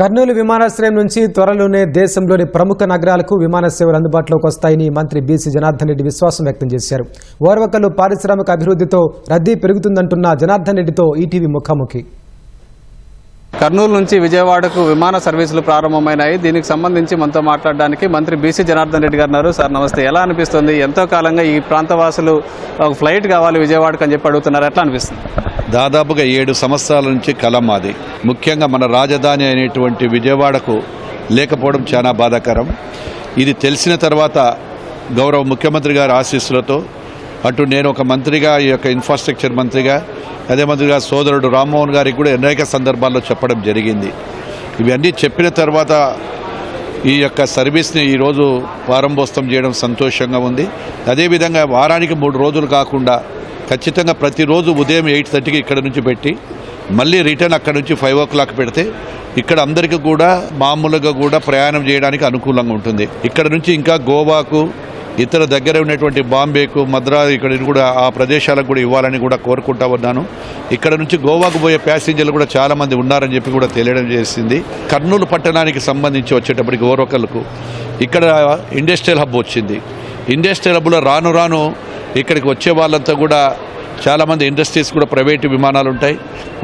కర్నూలు విమానాశ్రయం నుంచి త్వరలోనే దేశంలోని ప్రముఖ నగరాలకు విమాన సేవలు అందుబాటులోకి వస్తాయని మంత్రి బీసీ జనార్దన్ రెడ్డి విశ్వాసం వ్యక్తం చేశారు. ఓర్వకల్లు పారిశ్రామిక అభివృద్ధితో రద్దీ పెరుగుతుందంటున్న జనార్దన్ రెడ్డితో ఈటీవీ ముఖాముఖి. కర్నూలు నుంచి విజయవాడకు విమాన సర్వీసులు ప్రారంభమైనాయి. దీనికి సంబంధించి మనతో మాట్లాడడానికి మంత్రి బీసీ జనార్దన్ రెడ్డి గారు ఉన్నారు. సార్ నమస్తే. ఎలా అనిపిస్తుంది? ఎంతో కాలంగా ఈ ప్రాంతవాసులు ఒక ఫ్లైట్ కావాలి విజయవాడకు అని చెప్పి అడుగుతున్నారు. ఎట్లా అనిపిస్తుంది? దాదాపుగా ఏడు సంవత్సరాల నుంచి కల మాది. ముఖ్యంగా మన రాజధాని అయినటువంటి విజయవాడకు లేకపోవడం చాలా బాధాకరం. ఇది తెలిసిన తర్వాత గౌరవ ముఖ్యమంత్రి గారి ఆశీస్సులతో అటు నేను ఒక మంత్రిగా ఈ యొక్క ఇన్ఫ్రాస్ట్రక్చర్ మంత్రిగా అదే మాదిరిగా సోదరుడు రామ్మోహన్ గారికి కూడా అనేక సందర్భాల్లో చెప్పడం జరిగింది. ఇవన్నీ చెప్పిన తర్వాత ఈ యొక్క సర్వీస్ని ఈరోజు ప్రారంభోత్సవం చేయడం సంతోషంగా ఉంది. అదేవిధంగా వారానికి మూడు రోజులు కాకుండా ఖచ్చితంగా ప్రతిరోజు ఉదయం ఎయిట్ థర్టీకి ఇక్కడ నుంచి పెట్టి మళ్ళీ రిటర్న్ అక్కడ నుంచి ఫైవ్ ఓ క్లాక్ పెడితే ఇక్కడ అందరికీ కూడా మామూలుగా కూడా ప్రయాణం చేయడానికి అనుకూలంగా ఉంటుంది. ఇక్కడ నుంచి ఇంకా గోవాకు ఇతర దగ్గర ఉన్నటువంటి బాంబేకు మద్రాసు ఇక్కడ కూడా ఆ ప్రదేశాలకు కూడా ఇవ్వాలని కూడా కోరుకుంటా ఉన్నాను. ఇక్కడ నుంచి గోవాకు పోయే ప్యాసింజర్లు కూడా చాలామంది ఉన్నారని చెప్పి కూడా తెలియడం చేసింది. కర్నూలు పట్టణానికి సంబంధించి వచ్చేటప్పటికి ఓరొకలకు ఇక్కడ ఇండస్ట్రియల్ హబ్ వచ్చింది. ఇండస్ట్రియల్ హబ్లో రాను రాను ఇక్కడికి వచ్చే వాళ్ళంతా కూడా చాలామంది ఇండస్ట్రీస్ కూడా ప్రైవేటు విమానాలు ఉంటాయి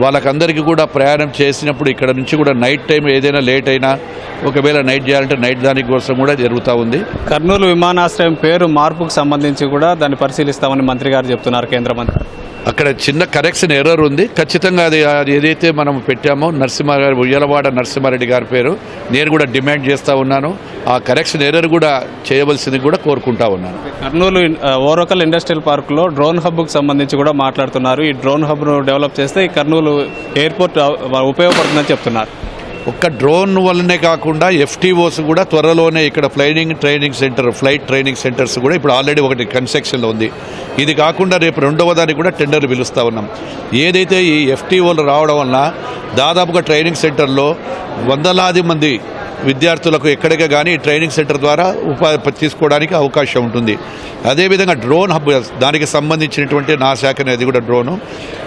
వాళ్ళకందరికీ కూడా ప్రయాణం చేసినప్పుడు ఇక్కడ నుంచి కూడా నైట్ టైం ఏదైనా లేట్ అయినా ఒకవేళ నైట్ చేయాలంటే నైట్ దాని కోసం కూడా జరుగుతూ ఉంది. కర్నూలు విమానాశ్రయం పేరు మార్పుకు సంబంధించి కూడా దాన్ని పరిశీలిస్తామని మంత్రి గారు చెప్తున్నారు కేంద్ర మంత్రి. అక్కడ చిన్న కరెక్షన్ ఎర్రర్ ఉంది. ఖచ్చితంగా అది అది ఏదైతే మనం పెట్టామో నరసింహారెడ్డి ఉయ్యలవాడ నరసింహారెడ్డి గారి పేరు నేను కూడా డిమాండ్ చేస్తూ ఉన్నాను. ఆ కరెక్షన్ ఎర్రర్ కూడా చేయవలసింది కూడా కోరుకుంటా ఉన్నాను. కర్నూలు ఆ, ఓరకల్ ఇండస్ట్రియల్ పార్క్లో డ్రోన్ హబ్కు సంబంధించి కూడా మాట్లాడుతున్నారు. ఈ డ్రోన్ హబ్ను డెవలప్ చేస్తే ఈ కర్నూలు ఎయిర్పోర్ట్ ఉపయోగపడుతుందని చెప్తున్నారు. ఒక్క డ్రోన్ వల్లనే కాకుండా ఎఫ్టీఓస్ కూడా త్వరలోనే ఇక్కడ flying training centre flight training centres కూడా ఇప్పుడు ఆల్రెడీ ఒకటి కన్స్ట్రక్షన్లో ఉంది. ఇది కాకుండా రేపు రెండవ దానికి కూడా టెండర్ పిలుస్తూ ఉన్నాం. ఏదైతే ఈ ఎఫ్టీఓలు రావడం వలన దాదాపుగా ట్రైనింగ్ సెంటర్లో వందలాది మంది విద్యార్థులకు ఎక్కడికే కానీ ట్రైనింగ్ సెంటర్ ద్వారా ఉపాధి తీసుకోవడానికి అవకాశం ఉంటుంది. అదేవిధంగా డ్రోన్ హబ్ దానికి సంబంధించినటువంటి నా శాఖ అనేది కూడా డ్రోను.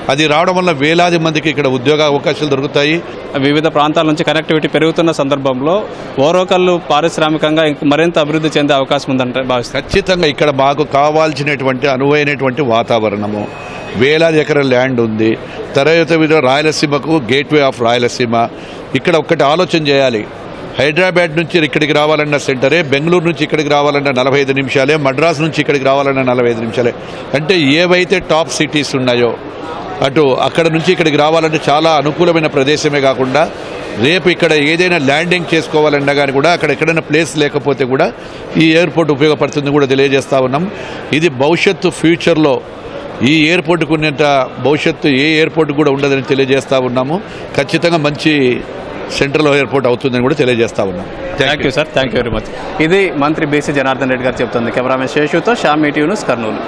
అది రావడం వల్ల వేలాది మందికి ఇక్కడ ఉద్యోగ అవకాశాలు దొరుకుతాయి. వివిధ ప్రాంతాల నుంచి కనెక్టివిటీ పెరుగుతున్న సందర్భంలో ఓరోకల్లు పారిశ్రామికంగా మరింత అభివృద్ధి చెందే అవకాశం ఉందంటే భావిస్తారు ఖచ్చితంగా ఇక్కడ మాకు కావాల్సినటువంటి అనువైనటువంటి వాతావరణము. వేలాది ఎకరాల ల్యాండ్ ఉంది. తర్వాత మీద రాయలసీమకు గేట్వే ఆఫ్ రాయలసీమ. ఇక్కడ ఒక్కటి ఆలోచన చేయాలి. హైదరాబాద్ నుంచి ఇక్కడికి రావాలన్న సెంటరే బెంగళూరు నుంచి ఇక్కడికి రావాలన్న నలభై ఐదు నిమిషాలే మద్రాస్ నుంచి ఇక్కడికి రావాలన్న నలభై ఐదు నిమిషాలే. అంటే ఏవైతే టాప్ సిటీస్ ఉన్నాయో అటు అక్కడ నుంచి ఇక్కడికి రావాలంటే చాలా అనుకూలమైన ప్రదేశమే కాకుండా రేపు ఇక్కడ ఏదైనా ల్యాండింగ్ చేసుకోవాలన్నా కానీ కూడా అక్కడ ఎక్కడైనా ప్లేస్ లేకపోతే కూడా ఈ ఎయిర్పోర్ట్ ఉపయోగపడుతుంది కూడా తెలియజేస్తూ ఉన్నాం. ఇది భవిష్యత్తు ఫ్యూచర్లో ఈ ఎయిర్పోర్ట్కు ఉన్నంత భవిష్యత్తు ఏ ఎయిర్పోర్ట్ కూడా ఉండదని తెలియజేస్తూ ఉన్నాము. ఖచ్చితంగా మంచి సెంట్రల్ ఎయిర్పోర్ట్ అవుతుందని కూడా తెలియజేస్తా ఉన్నాం. Thank you sir thank you very much ఇది మంత్రి బీసీ జనార్దన్ రెడ్డి గారు చెప్తుంది. కెమెరామెన్ శేషుతో షామీ టీవీ న్యూస్ కర్నూలు.